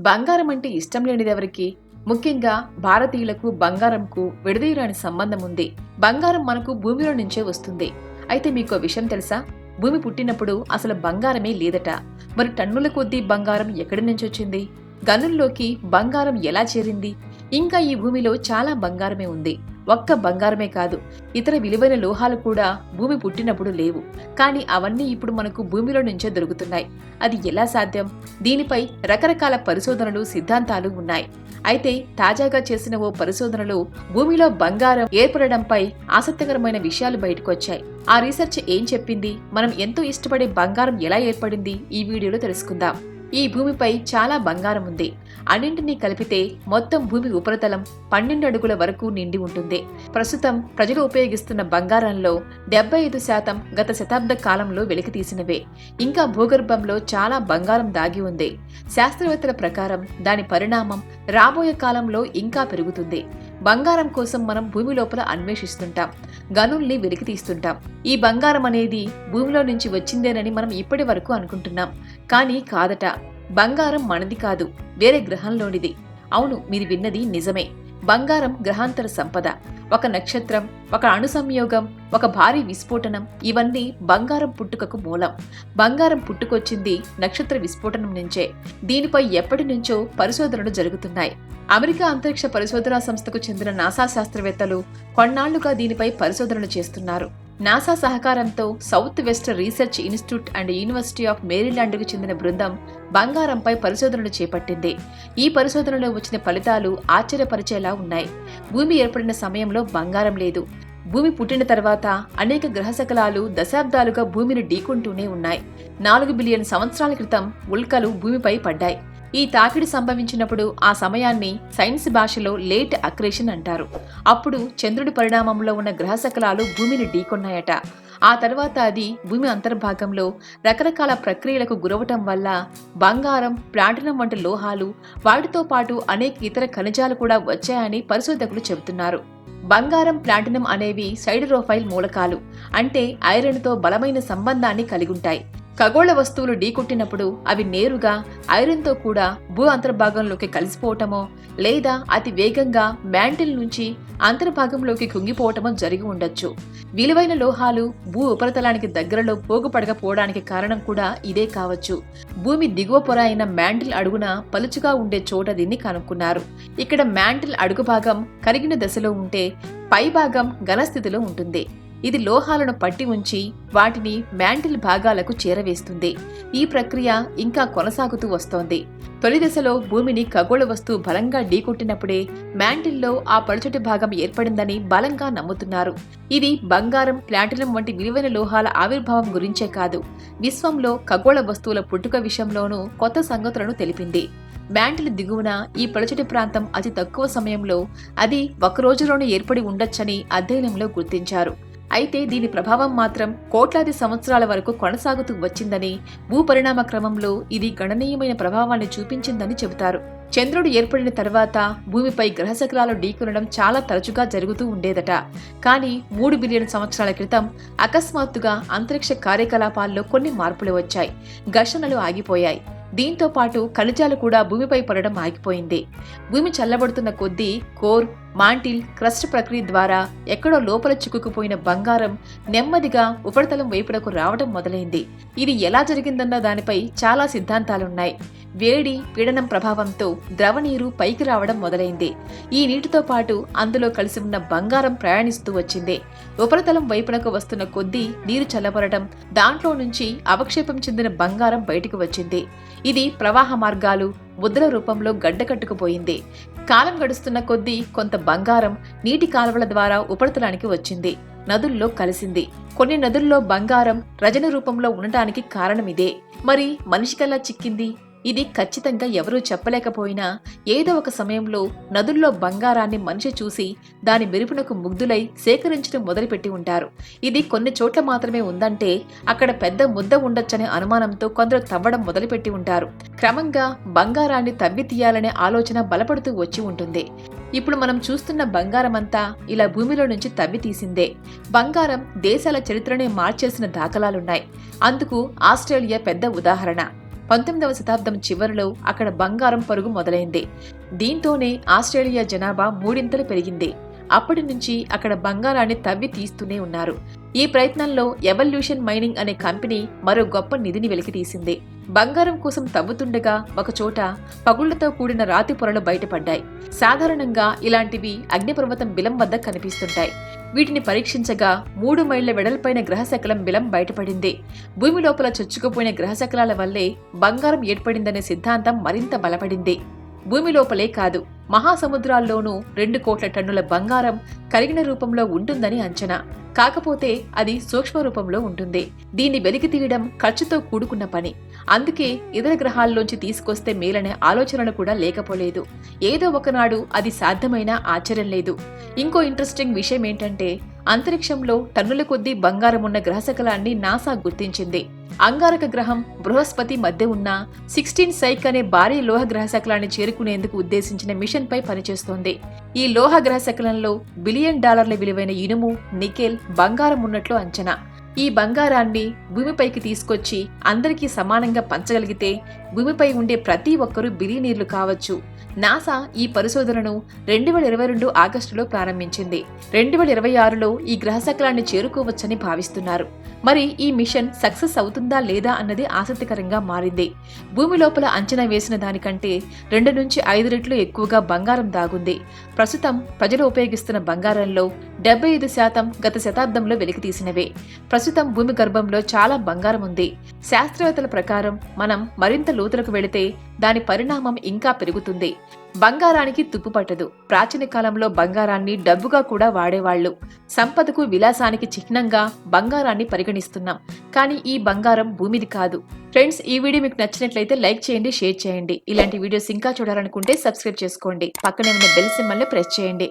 బంగారం అంటే ఇష్టం లేనిదెవరికి? ముఖ్యంగా భారతీయులకు బంగారంకు విడదీయరాని సంబంధం ఉంది. బంగారం మనకు భూమిలో నుంచే వస్తుంది. అయితే మీకు విషయం తెలుసా? భూమి పుట్టినప్పుడు అసలు బంగారమే లేదట. మరి టన్నుల కొద్దీ బంగారం ఎక్కడి నుంచి వచ్చింది? గనుల్లోకి బంగారం ఎలా చేరింది? ఇంకా ఈ భూమిలో చాలా బంగారమే ఉంది. ఒక్క బంగారమే కాదు ఇతర విలువైన లోహాలు కూడా భూమి పుట్టినప్పుడు లేవు. కానీ అవన్నీ ఇప్పుడు మనకు భూమిలో నుంచే దొరుకుతున్నాయి. అది ఎలా సాధ్యం? దీనిపై రకరకాల పరిశోధనలు సిద్ధాంతాలు ఉన్నాయి. అయితే తాజాగా చేసిన ఓ పరిశోధనలో భూమిలో బంగారం ఏర్పడడంపై ఆసక్తికరమైన విషయాలు బయటకొచ్చాయి. ఆ రీసెర్చ్ ఏం చెప్పింది? మనం ఎంతో ఇష్టపడే బంగారం ఎలా ఏర్పడింది? ఈ వీడియోలో తెలుసుకుందాం. ఈ భూమిపై చాలా బంగారం ఉంది. అన్నింటినీ కలిపితే మొత్తం భూమి ఉపరితలం పన్నెండు అడుగుల వరకు నిండి ఉంటుంది. ప్రస్తుతం ప్రజలు ఉపయోగిస్తున్న బంగారంలో డెబ్బై ఐదు శాతం గత శతాబ్ద కాలంలో వెలికితీసినవే. ఇంకా భూగర్భంలో చాలా బంగారం దాగి ఉంది. శాస్త్రవేత్తల ప్రకారం దాని పరిణామం రాబోయే కాలంలో ఇంకా పెరుగుతుంది. బంగారం కోసం మనం భూమి లోపల అన్వేషిస్తుంటాం. గనుల్ని వెలికి తీస్తుంటాం ఈ బంగారం అనేది భూమిలో నుంచి వచ్చిందేనని మనం ఇప్పటి వరకు అనుకుంటున్నాం. కానీ కాదట. బంగారం మనది కాదు వేరే గ్రహంలోనిది. అవును మీరు విన్నది నిజమే. బంగారం గ్రహాంతర సంపద. ఒక నక్షత్రం ఒక అణు సంయోగం ఒక భారీ విస్ఫోటనం ఇవన్నీ బంగారం పుట్టుకకు మూలం. బంగారం పుట్టుకొచ్చింది నక్షత్ర విస్ఫోటనం నుంచే. దీనిపై ఎప్పటి నుంచో పరిశోధనలు జరుగుతున్నాయి. అమెరికా అంతరిక్ష పరిశోధనా సంస్థకు చెందిన నాసా శాస్త్రవేత్తలు కొన్నాళ్ళుగా దీనిపై పరిశోధనలు చేస్తున్నారు. నాసా సహకారంతో Southwest Research Institute and University of మేరీలాండ్కు చెందిన బృందం బంగారంపై పరిశోధనలు చేపట్టింది. ఈ పరిశోధనలో వచ్చిన ఫలితాలు ఆశ్చర్యపరిచేలా ఉన్నాయి. భూమి ఏర్పడిన సమయంలో బంగారం లేదు. భూమి పుట్టిన తర్వాత అనేక గ్రహశకలాలు దశాబ్దాలుగా భూమిని ఢీకొంటూనే ఉన్నాయి. నాలుగు బిలియన్ సంవత్సరాల క్రితం ఉల్కలు భూమిపై పడ్డాయి. ఈ తాకిడి సంభవించినప్పుడు ఆ సమయాన్ని సైన్స్ భాషలో లేట్ అక్రేషన్ అంటారు. అప్పుడు చంద్రుడి పరిణామంలో ఉన్న గ్రహశకలాలు భూమిని ఢీకొన్నాయట. ఆ తర్వాత అది భూమి అంతర్భాగంలో రకరకాల ప్రక్రియలకు గురవటం వల్ల బంగారం ప్లాటినం వంటి లోహాలు వాటితో పాటు అనేక ఇతర ఖనిజాలు కూడా వచ్చాయని పరిశోధకులు చెబుతున్నారు. బంగారం ప్లాటినం అనేవి సైడ్రోఫైల్ మూలకాలు అంటే ఐరన్తో బలమైన సంబంధాన్ని కలిగుంటాయి ఖగోళ వస్తువులు ఢీకొట్టినప్పుడు అవి నేరుగా ఐరన్తో కూడా భూ అంతర్భాగంలోకి కలిసిపోవటమో లేదా అతి వేగంగా మ్యాంటిల్ నుంచి అంతర్భాగంలోకి కుంగిపోవటమో జరిగి ఉండొచ్చు. విలువైన లోహాలు భూ ఉపరితలానికి దగ్గరలో పోగుపడకపోవడానికి కారణం కూడా ఇదే కావచ్చు. భూమి దిగువ పొర అయిన మ్యాంటిల్ అడుగున పలుచుగా ఉండే చోట దీన్ని కనుక్కున్నారు. ఇక్కడ మ్యాంటిల్ అడుగు భాగం కరిగిన దశలో ఉంటే పై భాగం ఘనస్థితిలో ఉంటుంది. ఇది లోహాలను పట్టి ఉంచి వాటిని మ్యాంటిల్ భాగాలకు చేరవేస్తుంది. ఈ ప్రక్రియ ఇంకా కొనసాగుతూ వస్తోంది. తొలి దశలో భూమిని ఖగోళ వస్తువు బలంగా ఢీకొట్టినప్పుడే మ్యాంటిల్లో ఆ పలుచటి భాగం ఏర్పడిందని బలంగా నమ్ముతున్నారు. ఇది బంగారం ప్లాటినం వంటి విలువైన లోహాల ఆవిర్భావం గురించే కాదు విశ్వంలో ఖగోళ వస్తువుల పుట్టుక విషయంలోనూ కొత్త సంగతులను తెలిపింది. మ్యాంటిల్ దిగువన ఈ పలుచటి ప్రాంతం అతి తక్కువ సమయంలో అది ఒక రోజులోనే ఏర్పడి ఉండొచ్చని అధ్యయనంలో గుర్తించారు. అయితే దీని ప్రభావం మాత్రం కోట్లాది సంవత్సరాల వరకు కొనసాగుతూ వచ్చిందని భూపరిణామ క్రమంలో ఇది గణనీయమైన ప్రభావాన్ని చూపించిందని చెబుతారు. చంద్రుడు ఏర్పడిన తర్వాత భూమిపై గ్రహశకలాలు ఢీకొనడం చాలా తరచుగా జరుగుతూ ఉండేదట. కానీ మూడు బిలియన్ సంవత్సరాల క్రితం అకస్మాత్తుగా అంతరిక్ష కార్యకలాపాల్లో కొన్ని మార్పులు వచ్చాయి. ఘర్షణలు ఆగిపోయాయి. దీంతో పాటు ఖనిజాలు కూడా భూమిపై పడడం ఆగిపోయింది. భూమి చల్లబడుతున్న కొద్దీ కోర్ మాంటిల్ క్రస్ట్ ప్రక్రియ ద్వారా ఎక్కడో లోపల చిక్కుకుపోయిన బంగారం నెమ్మదిగా ఉపరితలం వైపునకు రావడం మొదలైంది. ఇది ఎలా జరిగిందన్న దానిపై చాలా సిద్ధాంతాలున్నాయి. వేడి పీడనం ప్రభావంతో ద్రవ నీరు పైకి రావడం మొదలైంది. ఈ నీటితో పాటు అందులో కలిసి ఉన్న బంగారం ప్రయాణిస్తూ వచ్చింది. ఉపరితలం వైపునకు వస్తున్న కొద్దీ నీరు చల్లబడటం దాంట్లో నుంచి అవక్షేపం చెందిన బంగారం బయటికి వచ్చింది. ఇది ప్రవాహ మార్గాలు ముద్ర రూపంలో గడ్డకట్టుకుపోయింది కాలం గడుస్తున్న కొద్దీ కొంత బంగారం నీటి కాలువల ద్వారా ఉపరితలానికి వచ్చింది. నదుల్లో కలిసింది. కొన్ని నదుల్లో బంగారం రజన రూపంలో ఉండటానికి కారణం ఇదే మరి మనిషికల్లా చిక్కింది? ఇది ఖచ్చితంగా ఎవరూ చెప్పలేకపోయినా ఏదో ఒక సమయంలో నదుల్లో బంగారాన్ని మనిషి చూసి దాని మెరుపునకు ముగ్ధులై సేకరించడం మొదలుపెట్టి ఉంటారు. ఇది కొన్ని చోట్ల మాత్రమే ఉందంటే అక్కడ పెద్ద ముద్ద ఉండొచ్చనే అనుమానంతో కొందరు తవ్వడం మొదలుపెట్టి ఉంటారు. క్రమంగా బంగారాన్ని తవ్వి తీయాలనే ఆలోచన బలపడుతూ వచ్చి ఉంటుంది. ఇప్పుడు మనం చూస్తున్న బంగారమంతా ఇలా భూమిలో నుంచి తవ్వి తీసిందే. బంగారం దేశాల చరిత్రనే మార్చేసిన దాఖలాలున్నాయి. అందుకు ఆస్ట్రేలియా పెద్ద ఉదాహరణ. పంతొమ్మిదవ శతాబ్దం చివరిలో అక్కడ బంగారం పరుగు మొదలైంది. దీంతోనే ఆస్ట్రేలియా జనాభా మూడింతలు పెరిగింది. అప్పటి నుంచి అక్కడ బంగారాన్ని తవ్వి తీస్తూనే ఉన్నారు. ఈ ప్రయత్నంలో ఎవల్యూషన్ మైనింగ్ అనే కంపెనీ మరో గొప్ప నిధిని వెలికితీసింది. బంగారం కోసం తవ్వుతుండగా ఒకచోట పగుళ్ళతో కూడిన రాతి పొరలు బయటపడ్డాయి. సాధారణంగా ఇలాంటివి అగ్నిపర్వతం బిలం వద్ద కనిపిస్తుంటాయి. వీటిని పరీక్షించగా మూడు మైళ్ళ వెడల్పైన గ్రహశకలం బిలం బయటపడింది. భూమి లోపల చొచ్చుకుపోయిన గ్రహశకలాల వల్లే బంగారం ఏర్పడిందనే సిద్ధాంతం మరింత బలపడింది. భూమి లోపలే కాదు మహాసముద్రాల్లోనూ రెండు కోట్ల టన్నుల బంగారం కరిగిన రూపంలో ఉంటుందని అంచనా. కాకపోతే అది సూక్ష్మ రూపంలో ఉంటుంది. దీన్ని వెలికి తీయడం ఖర్చుతో కూడుకున్న పని. అందుకే ఇతర గ్రహాల్లోంచి తీసుకొస్తే మేలనే ఆలోచనలు కూడా లేకపోలేదు. ఏదో ఒకనాడు అది సాధ్యమైనా ఆశ్చర్యం లేదు. ఇంకో ఇంట్రెస్టింగ్ విషయం ఏంటంటే అంతరిక్షంలో టన్నుల కొద్దీ బంగారం ఉన్న గ్రహశకలాన్ని నాసా గుర్తించింది. అంగారక గ్రహం బృహస్పతి మధ్య ఉన్న సిక్స్టీన్ సైక్ అనే భారీ లోహ గ్రహశకలాన్ని చేరుకునేందుకు ఉద్దేశించిన మిషన్ పై పనిచేస్తోంది. ఈ లోహ గ్రహశకలంలో బిలియన్ డాలర్ల విలువైన ఇనుము నికెల్ బంగారం ఉన్నట్లు అంచనా. ఈ బంగారాన్ని భూమిపైకి తీసుకొచ్చి అందరికీ సమానంగా పంచగలిగితే భూమిపై ఉండే ప్రతి ఒక్కరూ బిలియనీర్లు కావచ్చు. నాసా ఈ పరిశోధనను రెండు వేల ఇరవై రెండు ఆగస్టులో ప్రారంభించింది. రెండు వేల ఇరవై ఆరులో ఈ గ్రహశకలాన్ని చేరుకోవచ్చని భావిస్తున్నారు. మరి ఈ మిషన్ సక్సెస్ అవుతుందా లేదా అన్నది ఆసక్తికరంగా మారింది. భూమి లోపల అంచనా వేసిన దానికంటే రెండు నుంచి ఐదు రెట్లు ఎక్కువగా బంగారం దాగుంది. ప్రస్తుతం ప్రజలు ఉపయోగిస్తున్న బంగారంలో డెబ్బై ఐదు శాతం గత శతాబ్దంలో వెలికితీసినవే ప్రస్తుతం భూమి గర్భంలో చాలా బంగారం ఉంది. శాస్త్రవేత్తల ప్రకారం మనం మరింత లోతులకు వెళితే దాని పరిణామం ఇంకా పెరుగుతుంది. బంగారానికి తుప్పు పట్టదు. ప్రాచీన కాలంలో బంగారాన్ని డబ్బుగా కూడా వాడేవాళ్ళు సంపదకు విలాసానికి చిహ్నంగా బంగారాన్ని పరిగణిస్తున్నాం. కానీ ఈ బంగారం భూమిది కాదు. ఫ్రెండ్స్ ఈ వీడియో మీకు నచ్చినట్లయితే లైక్ చేయండి షేర్ చేయండి. ఇలాంటి వీడియోస్ ఇంకా చూడాలనుకుంటే సబ్స్క్రైబ్ చేసుకోండి. పక్కనే ఉన్న బెల్ సింబల్ని ప్రెస్ చేయండి.